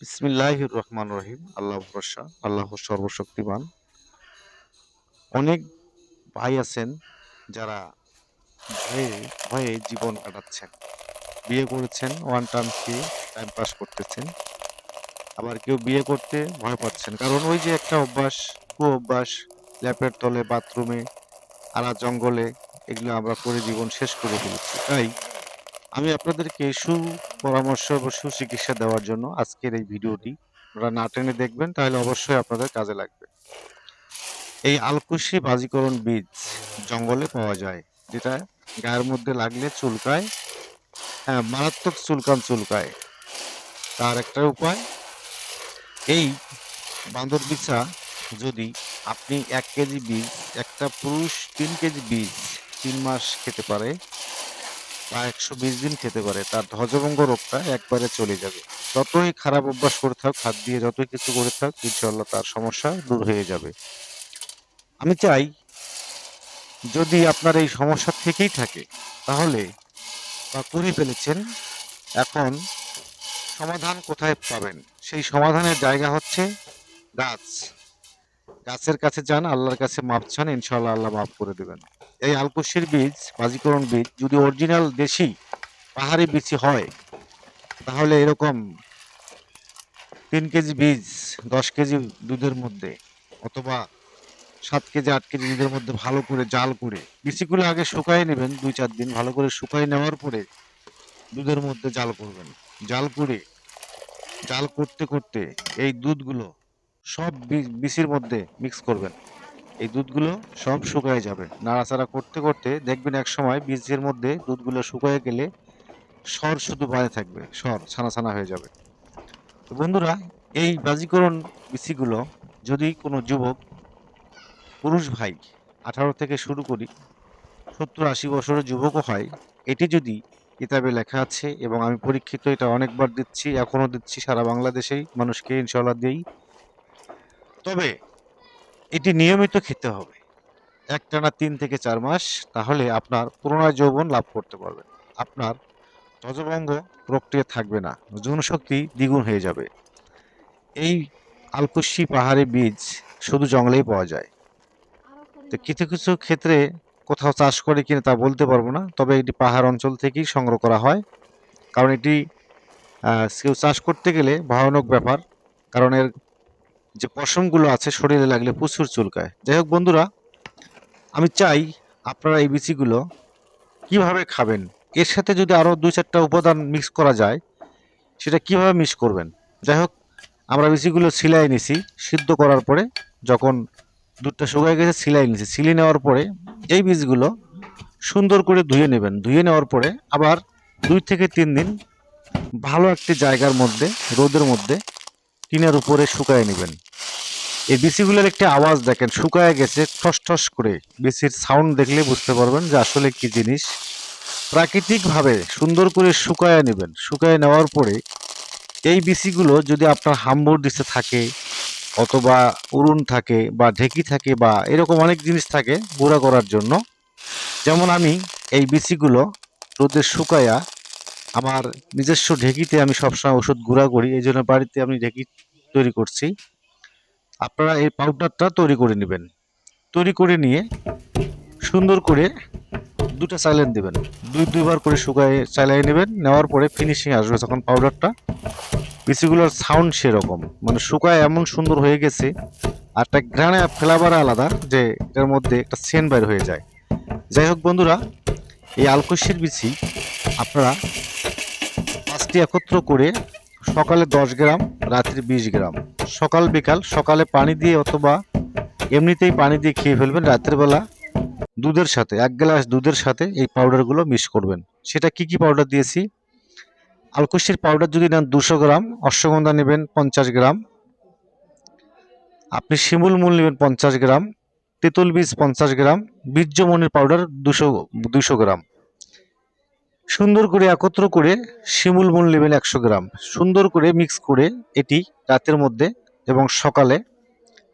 বিসমিল্লাহির রহমান রহিম আল্লাহ ভরসা আল্লাহ সর্বশক্তিমান। অনেক ভাই আছেন যারা ভয়ে ভয়ে জীবন কাটাচ্ছেন। বিয়ে করেছেন ওয়ান টাইম কি টাইম পাস করতেছেন। আবার কেউ বিয়ে করতে ভয় পাচ্ছেন। কারণ ওই যে একটা অভ্যাস কু অভ্যাস ল্যাপের তলে, বাথরুমে আলা জঙ্গলে, এগুলো আমরা করে জীবন শেষ করে ফেলেছি। তাই আপনাদেরকে সুপরামর্শ এবং সুচিকিৎসা দেওয়ার জন্য আজকের এই ভিডিওটি। আপনারা না টেনে দেখবেন, তাহলে অবশ্যই আপনাদের কাজে লাগবে। এই আলকুশি বাজিকরণ বীজ জঙ্গলে পাওয়া যায়, যেটা গায়ের মধ্যে লাগলে চুলকায় হ্যাঁ মারাত্মক চুলকান চুলকায়। তার একটা উপায়, এই বান্দর বিছা যদি আপনি এক কেজি বীজ, একটা পুরুষ তিন কেজি বীজ তিন মাস খেতে পারে বা একশো বিশ দিন খেতে পারে, তার ধ্বজভঙ্গ রোগটা একবারে চলে যাবে। যতই খারাপ অভ্যাস করে থাক, হাত দিয়ে যতই কিছু করে থাক ইনশাল্লাহ তার সমস্যা দূর হয়ে যাবে। আমি চাই, যদি আপনার এই সমস্যা থেকেই থাকে, তাহলে বা করে ফেলেছেন, এখন সমাধান কোথায় পাবেন? সেই সমাধানের জায়গা হচ্ছে গাছ। গাছের কাছে যান, আল্লাহর কাছে মাপ চান ইনশাল্লাহ আল্লাহ মাফ করে দেবেন। এই আলকুশির বীজ, বাজিকরণ বীজ যদি অরিজিনাল দেশি পাহাড়ি বিচি হয়, তাহলে এরকম তিন কেজি বীজ, দশ কেজি দুধের মধ্যে অথবা সাত কেজি, আট কেজি দুধের মধ্যে ভালো করে জাল করে বিচিগুলো আগে শুকাই নেবেন, দুই চার দিন ভালো করে শুকাই নেওয়ার পরে দুধের মধ্যে জাল করবেন। জাল করে, জাল করতে করতে এই দুধগুলো সব বিচির মধ্যে মিক্স করবেন। এই দুধগুলো সব শুকায় যাবে। নাড়াচাড়া করতে করতে দেখবেন এক সময় বীজের মধ্যে দুধগুলো শুকায় গেলে সর শুধু বাইরে থাকবে, সর ছানা ছানা হয়ে যাবে। তো বন্ধুরা, এই বাজিকরণ বিচিগুলো যদি কোনো যুবক, পুরুষ ভাই আঠারো থেকে শুরু করি, সত্তর আশি বছরের যুবকও হয়, এটি যদি কিতাবে লেখা আছে এবং আমি পরীক্ষিত, এটা অনেকবার দিচ্ছি, এখনও দিচ্ছি, সারা বাংলাদেশেই মানুষকে ইনশাল্লাহ দিই। তবে এটি নিয়মিত খেতে হবে। একটানা তিন থেকে চার মাস, তাহলে আপনার পুনরায় যৌবন লাভ করতে পারবেন। আপনার ধ্বজভঙ্গ প্রক্রিয়া থাকবে না। যৌনশক্তি দ্বিগুণ হয়ে যাবে। এই আলকুশি পাহাড়ি বীজ শুধু জঙ্গলেই পাওয়া যায়। তো কিছু কিছু ক্ষেত্রে কোথাও চাষ করে কিনা তা বলতে পারব না, তবে এটি পাহাড় অঞ্চল থেকেই সংগ্রহ করা হয়। কারণ এটি কেউ চাষ করতে গেলে ভয়ানক ব্যাপার। কারণ এর যে পশমগুলো আছে, শরীরে লাগলে প্রচুর চুলকায়। যাই হোক বন্ধুরা, আমি চাই আপনারা এই বিচিগুলো কীভাবে খাবেন? এর সাথে যদি আরও দুই চারটা উপাদান মিক্স করা যায়, সেটা কীভাবে মিক্স করবেন? যাই হোক, আমরা বিচিগুলো সিলাই নিছি, সিদ্ধ করার পরে যখন দুধটা শুকায় গেছে সিলাই নিছি। সিলি নেওয়ার পরে এই বীজগুলো সুন্দর করে ধুয়ে নেবেন। ধুয়ে নেওয়ার পরে আবার দুই থেকে তিন দিন ভালো একটি জায়গার মধ্যে, রোদের মধ্যে টিনের উপরে শুকায় নেবেন। এই বিচিগুলোর একটি আওয়াজ দেখেন, শুকায় গেছে, ঠস ঠস করে। বিচির সাউন্ড দেখলে বুঝতে পারবেন যে আসলে কি জিনিস। প্রাকৃতিকভাবে সুন্দর করে শুকায় নেবেন। শুকায় নেওয়ার পরে এই বিচিগুলো যদি আপনার হাম্বুর দিতে থাকে অথবা উড়ুন থাকে বা ঢেকি থাকে বা এরকম অনেক জিনিস থাকে গুঁড়া করার জন্য, যেমন আমি এই বিচিগুলো রোদে শুকায়া আমার নিজস্ব ঢেকিতে আমি সবসময় ওষুধ গুঁড়া করি, এই জন্য বাড়িতে আমি ঢেকি তৈরি করছি। আপনারা এই পাউডারটা তৈরি করে নেবেন। তৈরি করে নিয়ে সুন্দর করে দুটো চাইলেন দেবেন। দুই দুইবার করে শুকায় চালাই নেবেন। নেওয়ার পরে ফিনিশিং আসবে তখন পাউডারটা বিচিগুলোর সাউন্ড সেরকম। মানে শুকায় এমন সুন্দর হয়ে গেছে আর একটা গ্রানে ফ্লেভার আলাদা যে এটার মধ্যে একটা সেন বাইর হয়ে যায়। যাই হোক বন্ধুরা, এই আলকুশির বিচি আপনারা পাঁচটি একত্র করে সকালে দশ গ্রাম রাত্রি বিশ গ্রাম। সকাল, বিকাল, সকালে পানি দিয়ে অথবা এমনিতেই পানি দিয়ে খেয়ে ফেলবেন রাত্রিবেলা দুধের সাথে, এক গ্লাস দুধের সাথে এই পাউডারগুলো মিক্স করবেন। সেটা কি কি পাউডার দিয়েছি? আলকুশির পাউডার যদি নেন দুশো গ্রাম, অশ্বগন্ধা নেবেন পঞ্চাশ গ্রাম, আপনি শিমুল মূল নেবেন পঞ্চাশ গ্রাম, তেঁতুল বীজ পঞ্চাশ গ্রাম, বীর্যমণির পাউডার দুশো দুশো গ্রাম। সুন্দর করে একত্র করে শিমুল মূল নেবেন একশো গ্রাম। সুন্দর করে মিক্স করে এটি রাতের মধ্যে এবং সকালে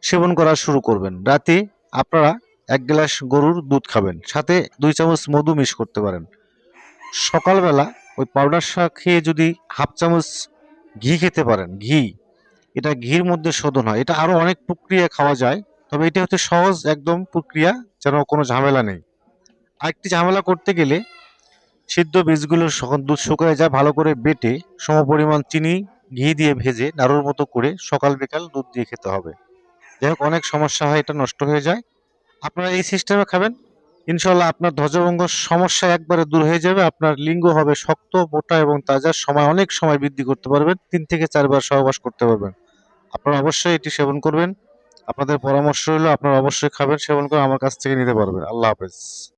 সেবন করা শুরু করবেন। রাতে আপনারা এক গ্লাস গরুর দুধ খাবেন, সাথে দুই চামচ মধু মিক্স করতে পারেন। সকালবেলা ওই পাউডার শাক খেয়ে যদি হাফ চামচ ঘি খেতে পারেন, ঘি, এটা ঘির মধ্যে শোধন হয়। এটা আরও অনেক প্রক্রিয়া খাওয়া যায়, তবে এটা হচ্ছে সহজ একদম প্রক্রিয়া, যেন কোনো ঝামেলা নেই। আরেকটি ঝামেলা করতে গেলে সিদ্ধ বীজগুলো যখন দুধ শুকায় যায়, ভালো করে বেটে সমপরিমাণ চিনি, ঘি দিয়ে ভেজে নাড়ুর মতো করে সকাল বিকাল দুধ দিয়ে খেতে হবে। যাই অনেক সমস্যা হয়, এটা নষ্ট হয়ে যায়। আপনারা এই সিস্টেমে খাবেন। ইনশাল্লাহ আপনার ধ্বজভঙ্গ সমস্যা একবারে দূর হয়ে যাবে। আপনার লিঙ্গ হবে শক্ত, মোটা এবং তাজা। সময়, অনেক সময় বৃদ্ধি করতে পারবেন। তিন থেকে চারবার সহবাস করতে পারবেন। আপনারা অবশ্যই এটি সেবন করবেন। আপনাদের পরামর্শ হলো আপনারা অবশ্যই খাবেন, সেবন করে আমার কাছ থেকে নিতে পারবেন। আল্লাহ হাফেজ।